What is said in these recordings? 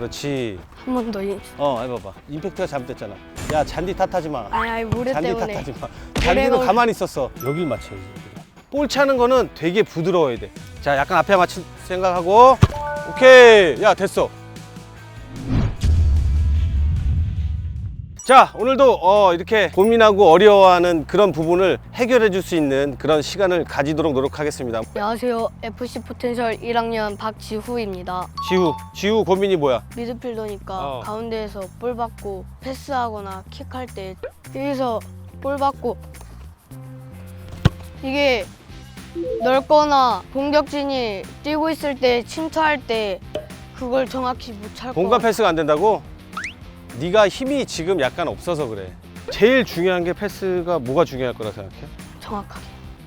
그렇지. 한 번 더. 어, 해봐봐. 임팩트가 잘못됐잖아. 야, 잔디 탓하지 마. 아니 아니 모래 잔디 때문에. 탓하지 마. 잔디는 걸- 가만히 있었어. 여길 맞춰야지. 볼 차는 거는 되게 부드러워야 돼. 자, 약간 앞에 맞출 생각하고. 오케이. 야, 됐어. 자, 오늘도 어, 이렇게 고민하고 어려워하는 그런 부분을 해결해 줄 수 있는 그런 시간을 가지도록 노력하겠습니다. 안녕하세요. FC 포텐셜 1학년 박지후입니다. 지우, 지우 고민이 뭐야? 미드필더니까 어. 가운데에서 볼 받고 패스하거나 킥할 때 여기서 볼 받고 이게 넓거나 공격진이 뛰고 있을 때 침투할 때 그걸 정확히 못 찰 거. 공간 패스가 안 된다고? 네가 힘이 지금 약간 없어서 그래. 제일 중요한 게 패스가 뭐가 중요할 거라 생각해? 정확하게.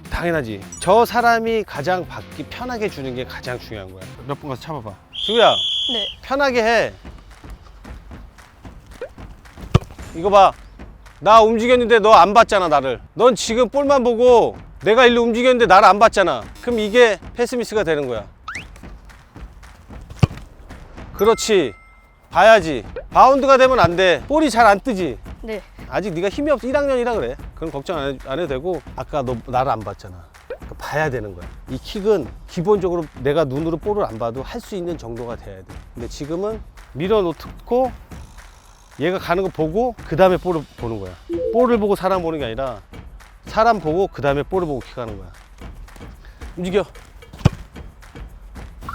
당연하지. 저 사람이 가장 받기 편하게 주는 게 가장 중요한 거야. 몇 번 가서 참아봐. 지우야, 네. 편하게 해. 이거 봐. 나 움직였는데 너 안 봤잖아, 나를. 넌 지금 볼만 보고 내가 일로 움직였는데 나를 안 봤잖아. 그럼 이게 패스 미스가 되는 거야. 그렇지. 봐야지. 바운드가 되면 안 돼. 볼이 잘 안 뜨지. 네. 아직 네가 힘이 없어. 1학년이라 그래. 그건 걱정 안, 해, 안 해도 되고. 아까 너 나를 안 봤잖아. 그러니까 봐야 되는 거야. 이 킥은 기본적으로 내가 눈으로 볼을 안 봐도 할 수 있는 정도가 돼야 돼. 근데 지금은 밀어놓고 얘가 가는 거 보고 그 다음에 볼을 보는 거야. 볼을 보고 사람 보는 게 아니라 사람 보고 그 다음에 볼을 보고 킥하는 거야. 움직여.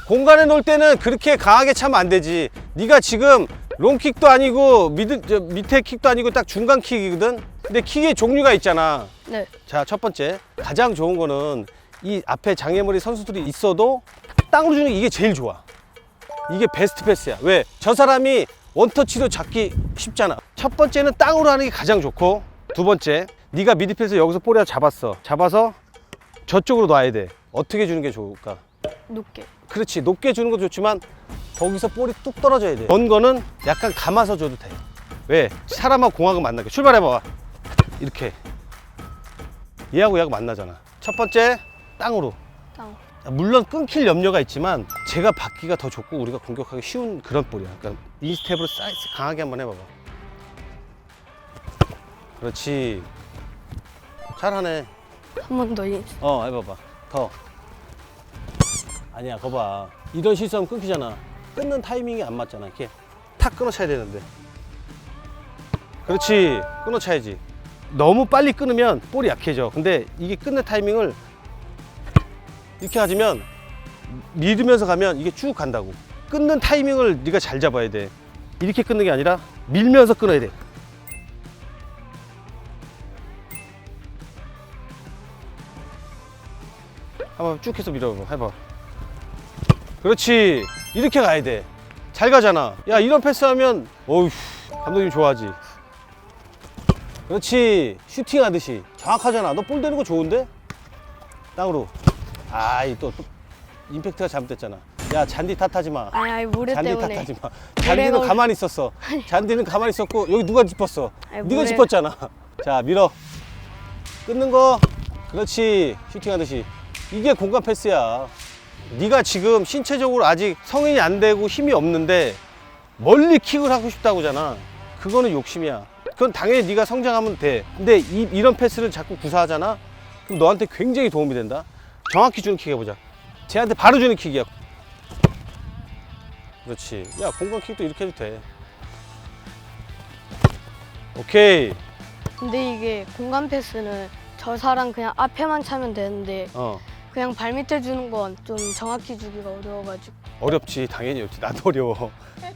공간에 놓을 때는 그렇게 강하게 차면 안 되지 네가 지금 롱킥도 아니고 미드 저 밑에 킥도 아니고 딱 중간 킥이거든. 근데 킥의 종류가 있잖아. 네. 자, 첫 번째. 가장 좋은 거는 이 앞에 장애물이 선수들이 있어도 땅으로 주는 게 이게 제일 좋아. 이게 베스트 패스야. 왜? 저 사람이 원터치로 잡기 쉽잖아. 첫 번째는 땅으로 하는 게 가장 좋고 두 번째, 네가 미드필에서 여기서 볼을 잡았어. 잡아서 저쪽으로 놔야 돼. 어떻게 주는 게 좋을까? 높게. 그렇지 높게 주는 것도 좋지만 거기서 볼이 뚝 떨어져야 돼. 건 거는 약간 감아서 줘도 돼. 왜? 사람하고 공하고 만나게. 출발해봐. 이렇게. 얘하고 얘하고 만나잖아. 첫 번째 땅으로. 땅. 물론 끊길 염려가 있지만 제가 받기가 더 좋고 우리가 공격하기 쉬운 그런 볼이야. 그러니까 인스텝으로 사이즈 강하게 한번 해봐봐. 그렇지. 잘하네. 한 번 더. 어 해봐봐 더 아니야 거봐 이런 실수하면 끊기잖아 끊는 타이밍이 안 맞잖아. 이렇게 탁 끊어차야 되는데. 그렇지. 끊어차야지. 너무 빨리 끊으면 볼이 약해져. 근데 이게 끊는 타이밍을 이렇게 가지면 밀으면서 가면 이게 쭉 간다고. 끊는 타이밍을 네가 잘 잡아야 돼. 이렇게 끊는 게 아니라 밀면서 끊어야 돼. 한번 쭉 해서 밀어봐. 해봐. 그렇지 이렇게 가야 돼 잘 가잖아. 야 이런 패스하면 어휴 감독님 좋아하지. 그렇지. 슈팅 하듯이. 정확하잖아. 너 볼 되는 거 좋은데? 땅으로. 아이 또, 또 임팩트가 잘못됐잖아. 야 잔디 탓하지 마. 아니 아니 모래 잔디 때문에. 탓하지 마. 잔디는 모래가- 가만히 있었어. 잔디는 가만히 있었고 여기 누가 짚었어? 아니, 네가 모래- 짚었잖아. 자 밀어. 끊는 거. 그렇지. 슈팅 하듯이. 이게 공간 패스야 네가 지금 신체적으로 아직 성인이 안 되고 힘이 없는데 멀리 킥을 하고 싶다고잖아. 그거는 욕심이야. 그건 당연히 네가 성장하면 돼. 근데 이, 이런 패스를 자꾸 구사하잖아? 그럼 너한테 굉장히 도움이 된다. 정확히 주는 킥 해보자. 쟤한테 바로 주는 킥이야. 그렇지. 야 공간 킥도 이렇게 해도 돼. 오케이. 근데 이게 공간 패스는 저 사람 그냥 앞에만 차면 되는데 어 그냥 발 밑에 주는 건 좀 정확히 주기가 어려워가지고. 어렵지 당연히 어렵지. 나도 어려워.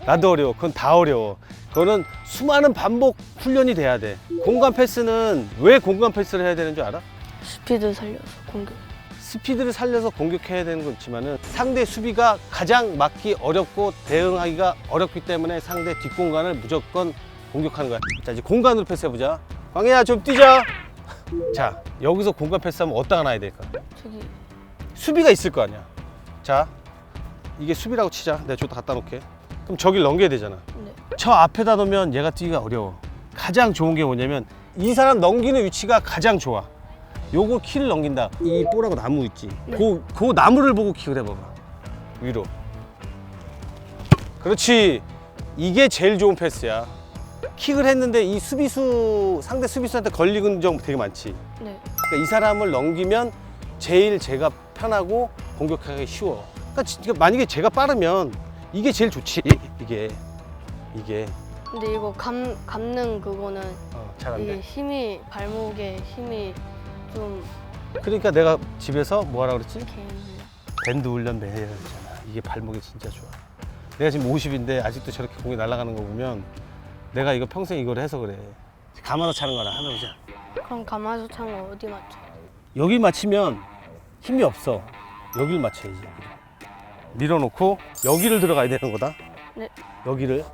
나도 어려워. 그건 다 어려워. 그거는 수많은 반복 훈련이 돼야 돼. 공간 패스는 왜 공간 패스를 해야 되는 줄 알아? 스피드 살려서 공격. 스피드를 살려서 공격해야 되는 건 있지만은 상대 수비가 가장 막기 어렵고 대응하기가 어렵기 때문에 상대 뒷공간을 무조건 공격하는 거야. 자 이제 공간으로 패스해보자. 광희야 좀 뛰자. 자 여기서 공간 패스하면 어디다가 놔야 될까? 저기 수비가 있을 거 아니야. 자, 이게 수비라고 치자. 내가 저기다 갖다 놓게. 그럼 저길 넘겨야 되잖아. 네. 저 앞에다 놓으면 얘가 뛰기가 어려워. 가장 좋은 게 뭐냐면 이 사람 넘기는 위치가 가장 좋아. 요거 키를 넘긴다. 이 뽀라고 나무 있지. 네. 그, 그 나무를 보고 킥을 해봐봐. 위로. 그렇지. 이게 제일 좋은 패스야. 킥을 했는데 이 수비수 상대 수비수한테 걸리는 적 되게 많지. 네. 그러니까 이 사람을 넘기면 제일 제가 편하고 공격하기 쉬워. 그러니까 지- 만약에 제가 빠르면 이게 제일 좋지. 이게 이게 근데 이거 감 감는 그거는 어, 잘 안 이게 돼. 힘이 발목에 힘이 좀 그러니까 내가 집에서 뭐 하라 그랬지? 이렇게 밴드 훈련 매일 해야 되잖아. 이게 발목이 진짜 좋아. 내가 지금 50인데 아직도 저렇게 공이 날아가는 거 보면 내가 이거 평생 이걸 해서 그래. 감아서 차는 거나 하나 보자. 그럼 가마솥 찬거 어디 맞죠? 여기 맞히면 힘이 없어. 여기를 맞춰야지. 여기를. 밀어놓고 여기를 들어가야 되는 거다. 네. 여기를.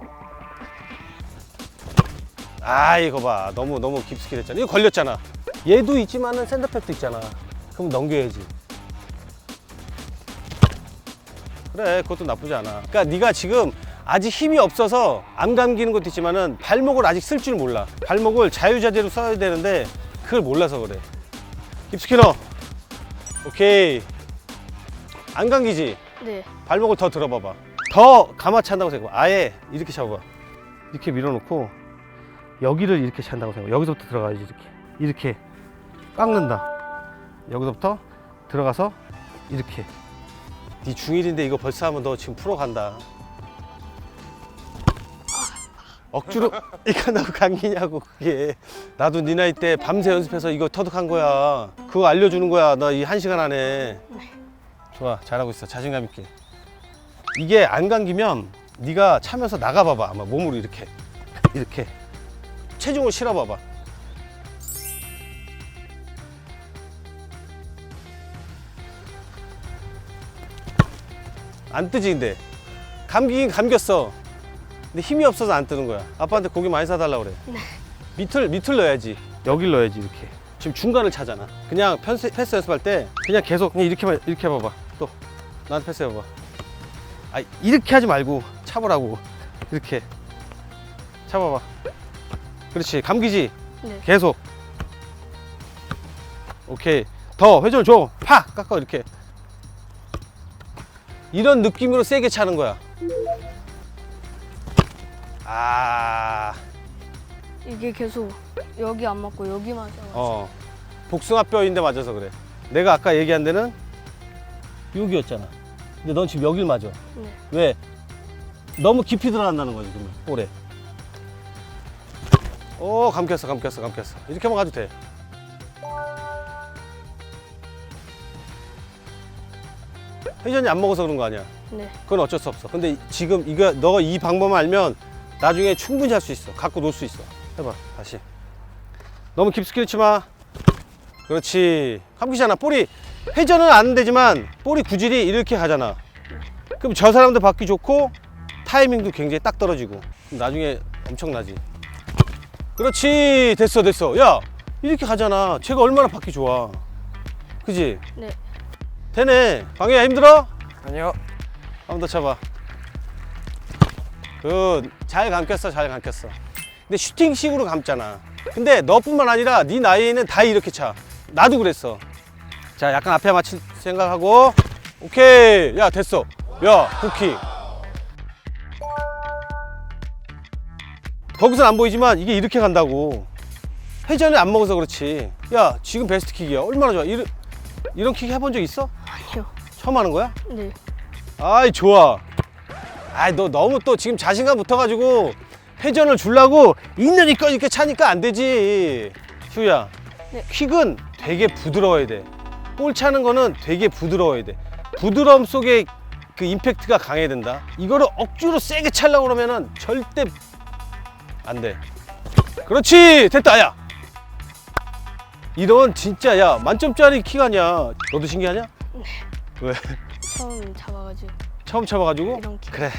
아 이거 봐. 너무 너무 깊숙이 됐잖아. 이거 걸렸잖아. 얘도 있지만은 샌드백도 있잖아. 그럼 넘겨야지. 그래 그것도 나쁘지 않아. 그러니까 네가 지금 아직 힘이 없어서 안 감기는 것도 있지만은 발목을 아직 쓸 줄 몰라. 발목을 자유자재로 써야 되는데 그걸 몰라서 그래. 깊숙이 넣어. 오케이. 안 감기지? 네. 발목을 더 들어봐봐. 더 감아 찬다고 생각해. 아예 이렇게 잡아봐. 이렇게 밀어놓고 여기를 이렇게 찬다고 생각해. 여기서부터 들어가야지 이렇게. 이렇게 깎는다. 여기서부터 들어가서 이렇게. 네 중1인데 이거 벌써 하면 너 지금 프로 간다. 억지로 이거 한다고 감기냐고 그게. 나도 네 나이 때 밤새 연습해서 이거 터득한 거야. 그거 알려주는 거야. 나 이 한 시간 안에. 좋아 잘하고 있어. 자신감 있게. 이게 안 감기면 네가 차면서 나가봐봐. 아마 몸으로 이렇게. 이렇게. 체중을 실어봐봐. 안 뜨지 근데. 감기긴 감겼어 근데 힘이 없어서 안 뜨는 거야. 아빠한테 고기 많이 사달라 그래. 밑을 밑을 넣어야지. 여길 넣어야지 이렇게. 지금 중간을 차잖아. 그냥 패스, 패스 연습할 때 그냥 계속 그냥 이렇게만 이렇게 해봐봐. 또. 나한테 패스 해봐봐. 아 이렇게 하지 말고 차보라고. 이렇게. 차봐봐. 그렇지. 감기지? 네. 계속. 오케이. 더. 회전을 줘팍! 깎아 이렇게. 이런 느낌으로 세게 차는 거야 아. 이게 계속 여기 안 맞고 여기 맞아. 어. 복숭아 뼈인데 맞아서 그래. 내가 아까 얘기한 데는 여기였잖아. 근데 넌 지금 여길 맞아. 네. 왜? 너무 깊이 들어간다는 거지 그러면. 볼에. 오 감겼어 감겼어 감겼어. 이렇게만 가도 돼. 회전이 안 먹어서 그런 거 아니야? 네. 그건 어쩔 수 없어. 근데 지금 이거 너가 이 방법만 알면 나중에 충분히 할 수 있어. 갖고 놀 수 있어. 해봐 다시. 너무 깊숙이 넣지 마. 그렇지. 감기잖아 볼이. 회전은 안 되지만 볼이 구질이 이렇게 가잖아. 그럼 저 사람도 받기 좋고 타이밍도 굉장히 딱 떨어지고. 그럼 나중에 엄청나지. 그렇지. 됐어 됐어. 야 이렇게 가잖아. 쟤가 얼마나 받기 좋아. 그지? 네. 되네. 방해야 힘들어? 아니요. 한 번 더 쳐봐. 그, 잘 감겼어, 잘 감겼어. 근데 슈팅식으로 감잖아. 근데 너뿐만 아니라 네 나이에는 다 이렇게 차. 나도 그랬어. 자, 약간 앞에 맞출 생각하고. 오케이. 야, 됐어. 야, 쿠키. 거기선 안 보이지만 이게 이렇게 간다고. 회전을 안 먹어서 그렇지. 야, 지금 베스트 킥이야. 얼마나 좋아. 이런, 이런 킥 해본 적 있어? 아니요. 처음 하는 거야? 네. 아이 좋아. 아이 너 너무 또 지금 자신감 붙어가지고 회전을 주려고 있는 이거 이렇게 차니까 안 되지. 휴야. 네. 킥은 되게 부드러워야 돼. 볼 차는 거는 되게 부드러워야 돼. 부드러움 속에 그 임팩트가 강해야 된다. 이거를 억지로 세게 차려고 그러면은 절대 안 돼. 그렇지 됐다 야. 이런 진짜 야 만점짜리 킥 아니야. 너도 신기하냐? 왜? 처음 잡아가지고 처음 쳐봐가지고. 그래.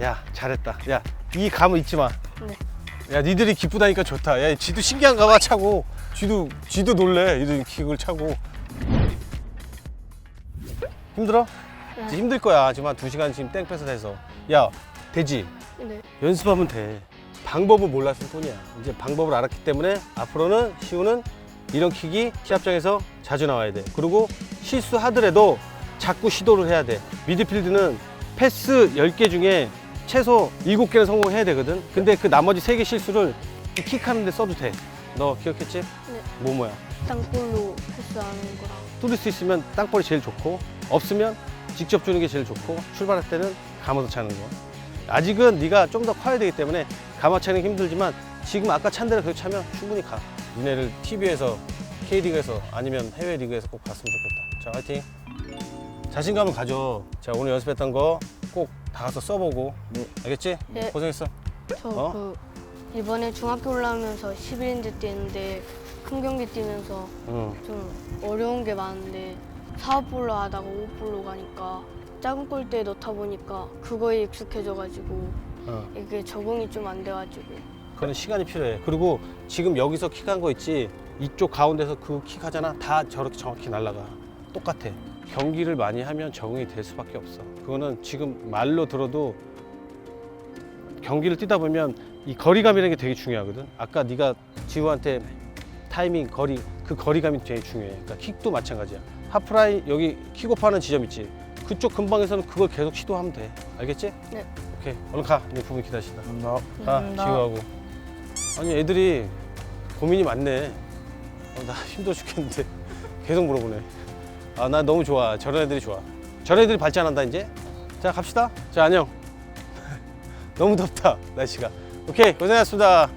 야 잘했다. 야 이 감을 잊지 마야 네. 니들이 기쁘다니까 좋다. 야 지도 신기한가 봐 차고. 지도 지도 놀래. 이런 킥을 차고. 힘들어? 네. 이제 힘들 거야. 한두 시간 지금 땡볕에서 해서. 야 되지? 네. 연습하면 돼. 방법을 몰랐을 뿐이야. 이제 방법을 알았기 때문에 앞으로는 시우는 이런 킥이 시합장에서 자주 나와야 돼. 그리고 실수하더라도 자꾸 시도를 해야 돼. 미드필드는 패스 10개 중에 최소 7개는 성공해야 되거든. 근데 그 나머지 3개 실수를 이 킥하는 데 써도 돼. 너 기억했지? 네. 뭐 뭐야? 땅볼로 패스하는 거랑 뚫을 수 있으면 땅볼이 제일 좋고 없으면 직접 주는 게 제일 좋고 출발할 때는 감아서 차는 거. 아직은 네가 좀 더 커야 되기 때문에 감아 차는 게 힘들지만 지금 아까 찬 대로 계속 차면 충분히 가. 니네를 TV에서 K리그에서 아니면 해외 리그에서 꼭 봤으면 좋겠다. 자, 화이팅. 자신감을 가져. 자, 오늘 연습했던 거꼭다 가서 써보고. 네. 알겠지? 네. 고생했어. 저 어? 그 이번에 중학교 올라오면서 11인제 뛰는데 큰 경기 뛰면서 응. 좀 어려운 게 많은데 사업볼로 하다가 오볼로 가니까 작은 골대에 넣다 보니까 그거에 익숙해져가지고 어. 이게 적응이 좀 안 돼가지고 그건 시간이 필요해. 그리고 지금 여기서 킥한 거 있지? 이쪽 가운데서 그 킥하잖아. 다 저렇게 정확히 날아가. 똑같아. 경기를 많이 하면 적응이 될 수밖에 없어. 그거는 지금 말로 들어도 경기를 뛰다 보면 이 거리감이라는 게 되게 중요하거든. 아까 네가 지우한테 타이밍, 거리, 그 거리감이 되게 중요해. 그러니까 킥도 마찬가지야. 하프라인 여기 킥오프하는 지점 있지? 그쪽 근방에서는 그걸 계속 시도하면 돼. 알겠지? 네. 오케이. 얼른 가. 네 부분 기다리신다. 감사합니다. 아, 감사합니다. 지우하고. 아니, 애들이 고민이 많네. 어, 나 힘들어 죽겠는데. 계속 물어보네. 아, 나 너무 좋아. 저런 애들이 좋아. 저런 애들이 발전한다, 이제. 자, 갑시다. 자, 안녕. 너무 덥다, 날씨가. 오케이, 고생하셨습니다.